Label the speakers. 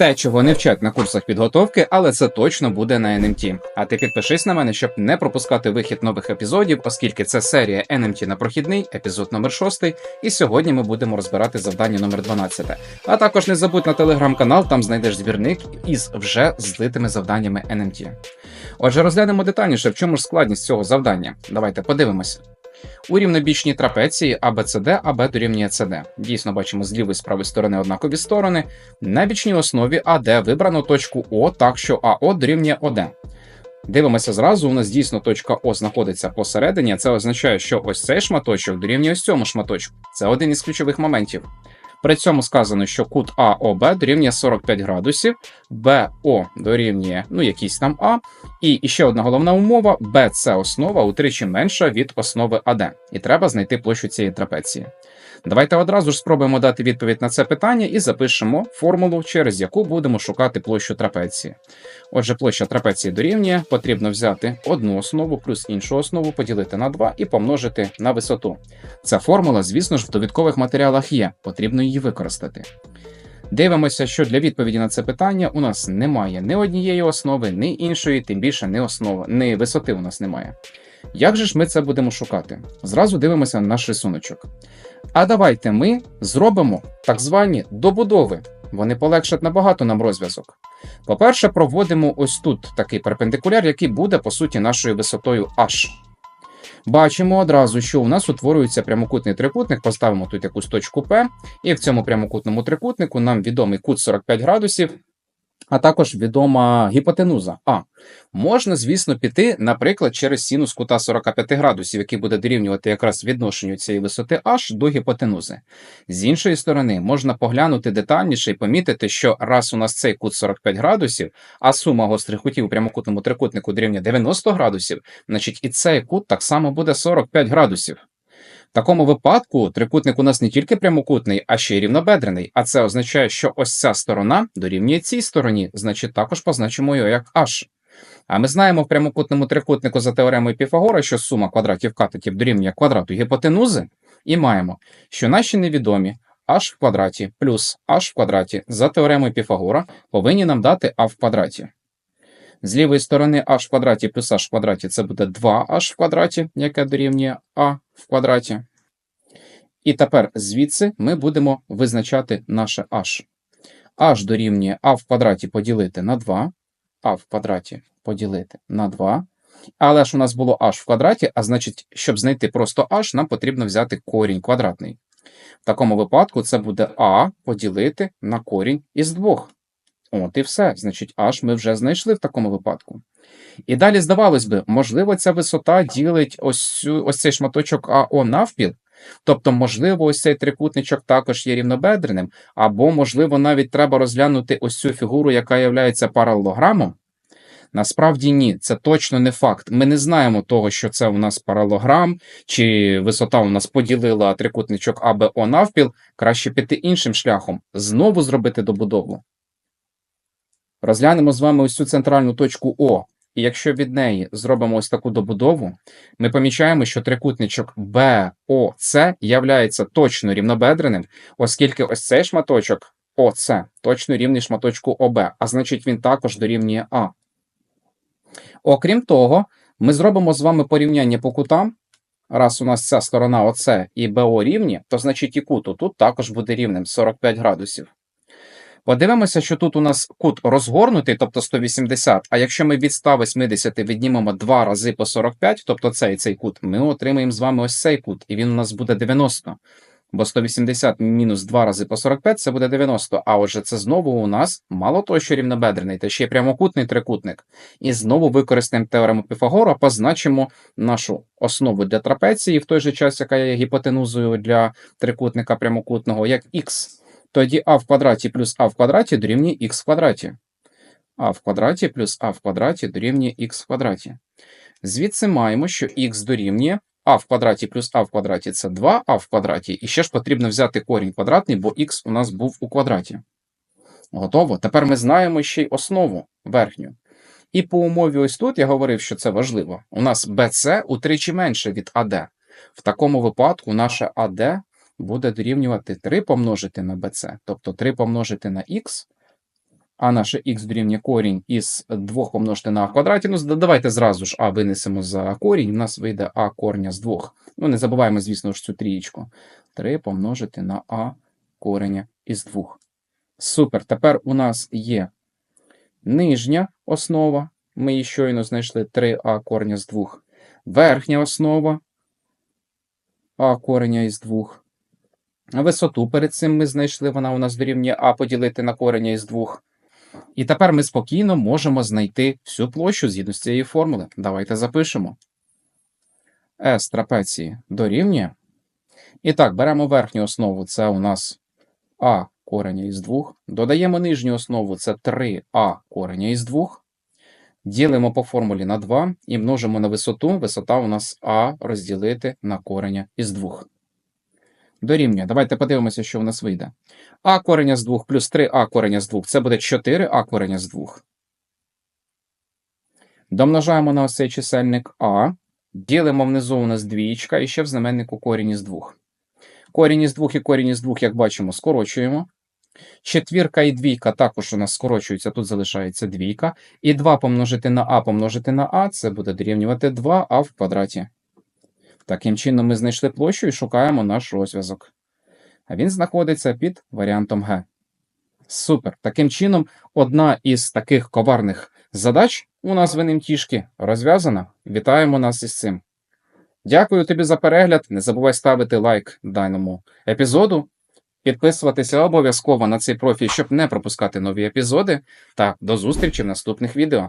Speaker 1: Те, чого не вчать на курсах підготовки, але це точно буде на NMT. А ти підпишись на мене, щоб не пропускати вихід нових епізодів, оскільки це серія NMT на прохідний, епізод номер 6, і сьогодні ми будемо розбирати завдання номер 12. А також не забудь на телеграм-канал, там знайдеш збірник із вже злитими завданнями NMT. Отже, розглянемо детальніше, в чому ж складність цього завдання. Давайте подивимося. У рівнобічній трапеції ABCD, АБ дорівнює CD. Дійсно бачимо з лівої і з правої сторони однакові сторони. На бічній основі АД вибрано точку О так, що АО дорівнює ОД. Дивимося зразу, у нас дійсно точка О знаходиться посередині, це означає, що ось цей шматочок дорівнює ось цьому шматочку. Це один із ключових моментів. При цьому сказано, що кут АОБ дорівнює 45 градусів, БО дорівнює ну, якийсь там А. І ще одна головна умова: БЦ основа утричі менша від основи АД. І треба знайти площу цієї трапеції. Давайте одразу ж спробуємо дати відповідь на це питання і запишемо формулу, через яку будемо шукати площу трапеції. Отже, площа трапеції дорівнює, потрібно взяти одну основу плюс іншу основу, поділити на 2 і помножити на висоту. Ця формула, звісно ж, в довідкових матеріалах є, потрібно її використати. Дивимося, що для відповіді на це питання у нас немає ні однієї основи, ні іншої, тим більше ні основи, ні висоти у нас немає. Як же ж ми це будемо шукати? Зразу дивимося на наш рисуночок. А давайте ми зробимо так звані добудови. Вони полегшать набагато нам розв'язок. По-перше, проводимо ось тут такий перпендикуляр, який буде, по суті, нашою висотою h. Бачимо одразу, що у нас утворюється прямокутний трикутник, поставимо тут якусь точку P, і в цьому прямокутному трикутнику нам відомий кут 45 градусів, а також відома гіпотенуза А. Можна, звісно, піти, наприклад, через синус кута 45 градусів, який буде дорівнювати якраз відношенню цієї висоти H до гіпотенузи. З іншої сторони, можна поглянути детальніше і помітити, що раз у нас цей кут 45 градусів, а сума гострих кутів у прямокутному трикутнику дорівнює 90 градусів, значить і цей кут так само буде 45 градусів. В такому випадку трикутник у нас не тільки прямокутний, а ще й рівнобедрений. А це означає, що ось ця сторона дорівнює цій стороні, значить також позначимо його як h. А ми знаємо в прямокутному трикутнику за теоремою Піфагора, що сума квадратів катетів дорівнює квадрату гіпотенузи, і маємо, що наші невідомі h в квадраті плюс h в квадраті за теоремою Піфагора повинні нам дати а в квадраті. З лівої сторони h в квадраті плюс h в квадраті це буде 2h в квадраті, яке дорівнює а в квадраті. І тепер звідси ми будемо визначати наше h. h дорівнює а в квадраті поділити на 2, а в квадраті поділити на 2. Але ж у нас було h в квадраті, а значить, щоб знайти просто h, нам потрібно взяти корінь квадратний. В такому випадку це буде а поділити на корінь із 2. От і все. Значить, аж ми вже знайшли в такому випадку. І далі, здавалось би, можливо, ця висота ділить ось, ось цей шматочок АО навпіл. Тобто, можливо, ось цей трикутничок також є рівнобедреним, або, можливо, навіть треба розглянути ось цю фігуру, яка є паралелограмом. Насправді ні, це точно не факт. Ми не знаємо того, що це у нас паралограм, чи висота у нас поділила трикутничок АБО навпіл. Краще піти іншим шляхом, знову зробити добудову. Розглянемо з вами ось цю центральну точку О. І якщо від неї зробимо ось таку добудову, ми помічаємо, що трикутничок БОЦ являється точно рівнобедреним, оскільки ось цей шматочок ОЦ точно рівний шматочку ОБ, а значить він також дорівнює А. Окрім того, ми зробимо з вами порівняння по кутам. Раз у нас ця сторона ОЦ і БО рівні, то значить і кут тут також буде рівним 45 градусів. Подивимося, що тут у нас кут розгорнутий, тобто 180, а якщо ми від 180 віднімемо 2 рази по 45, тобто цей цей кут, ми отримаємо з вами ось цей кут, і він у нас буде 90. Бо 180 мінус 2 рази по 45 це буде 90. А отже, це знову у нас мало того, що рівнобедрений, та ще й прямокутний трикутник. І знову використаємо теорему Піфагора, позначимо нашу основу для трапеції, в той же час, яка є гіпотенузою для трикутника прямокутного, як х. Тоді а в квадраті плюс а в квадраті дорівнює х в квадраті. а в квадраті плюс а в квадраті дорівнює х в квадраті. Звідси маємо, що х дорівнює а в квадраті плюс а в квадраті це 2а в квадраті, і ще ж потрібно взяти корінь квадратний, бо х у нас був у квадраті. Готово. Тепер ми знаємо ще й основу верхню. І по умові ось тут я говорив, що це важливо. У нас BC утричі менше від AD. В такому випадку наше AD буде дорівнювати 3 помножити на BC, тобто 3 помножити на х, а наше х дорівнює корінь із 2 помножити на а квадраті. Ну, давайте зразу ж а винесемо за корінь, у нас вийде а корення з 2. Ну, не забуваємо, звісно ж, цю трієчку. 3 помножити на а кореня із 2. Супер. Тепер у нас є нижня основа. Ми її щойно знайшли 3а кореня з 2. Верхня основа а кореня із 2. Висоту перед цим ми знайшли, вона у нас дорівнює а поділити на кореня із 2. І тепер ми спокійно можемо знайти всю площу згідно з цієї формули. Давайте запишемо. S трапеції дорівнює. І так, беремо верхню основу, це у нас а кореня із 2. Додаємо нижню основу, це 3а кореня із 2. Ділимо по формулі на 2 і множимо на висоту. Висота у нас а розділити на кореня із 2. Дорівнює. Давайте подивимося, що в нас вийде. А кореня з 2 плюс 3а кореня з 2. Це буде 4а кореня з 2. Домножаємо на ось цей чисельник а. Ділимо внизу у нас двієчка і ще в знаменнику корінь із 2. Корінь із 2 і корінь із 2, як бачимо, скорочуємо. Четвірка і двійка також у нас скорочуються, тут залишається двійка. І 2 помножити на а помножити на а, це буде дорівнювати 2а в квадраті. Таким чином ми знайшли площу і шукаємо наш розв'язок. А він знаходиться під варіантом Г. Супер. Таким чином, одна із таких коварних задач у нас в НМТішки розв'язана. Вітаємо нас із цим. Дякую тобі за перегляд. Не забувай ставити лайк даному епізоду, підписуватися обов'язково на цей профіль, щоб не пропускати нові епізоди. Та до зустрічі в наступних відео.